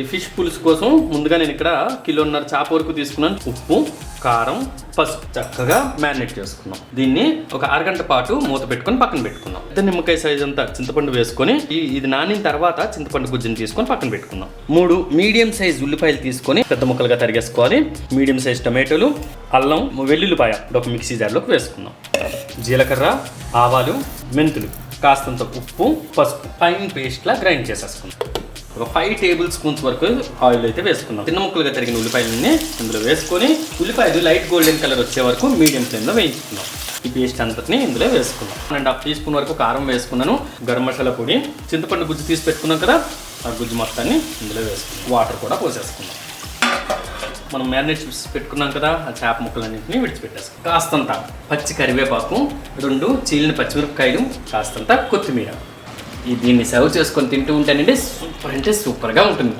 ఈ ఫిష్ పులుసు కోసం ముందుగా నేను ఇక్కడ కిలోన్నర చేప వరకు తీసుకున్నాను. ఉప్పు కారం పసుపు. చక్కగా మ్యారినేట్ చేసుకున్నాం. దీన్ని ఒక అరగంట పాటు మూత పెట్టుకొని పక్కన పెట్టుకున్నాం. పెద్ద నిమ్మకాయ సైజ్ అంతా చింతపండు వేసుకొని ఈ ఇది నానిన తర్వాత చింతపండు గుజ్జుని తీసుకొని పక్కన పెట్టుకున్నాం. మూడు మీడియం సైజ్ ఉల్లిపాయలు తీసుకొని పెద్ద ముక్కలుగా తరిగేసుకోవాలి. మీడియం సైజ్ టమాటోలు అల్లం వెల్లుల్లిపాయ ఒక మిక్సీ జార్లోకి వేసుకుందాం జీలకర్ర ఆవాలు మెంతులు కాస్తంత ఉప్పు పసుపు ఫైన్ పేస్ట్లా గ్రైండ్ చేసేసుకుందాం ఒక ఫైవ్ టేబుల్ స్పూన్స్ వరకు ఆయిల్ అయితే వేసుకున్నాం. చిన్న ముక్కలుగా తరిగిన ఉల్లిపాయలని ఇందులో వేసుకొని ఉల్లిపాయలు లైట్ గోల్డెన్ కలర్ వచ్చే వరకు మీడియం ఫ్లేమ్లో వేయించుకున్నాం ఈ పేస్ట్ అంతటిని ఇందులో వేసుకుందాం. అండ్ హాఫ్ టీ స్పూన్ వరకు కారం వేసుకున్నాను. గరం మసాలా పొడి చింతపండు గుజ్జు తీసి పెట్టుకున్నాం కదా ఆ గుజ్జు మొత్తాన్ని ఇందులో వేసుకున్నాం వాటర్ కూడా పోసేసుకున్నాం మనం మ్యారినేట్ చేసి పెట్టుకున్నాం కదా ఆ చేప ముక్కలన్నింటినీ విడిచిపెట్టేస్తాం కాస్తంత పచ్చి కరివేపాకు రెండు చీలిన పచ్చిమిరపకాయలు కాస్తంత కొత్తిమీర. ఈ దీన్ని సర్వ్ చేసుకొని తింటూ ఉంటానండి సూపర్ అంటే సూపర్గా ఉంటుంది.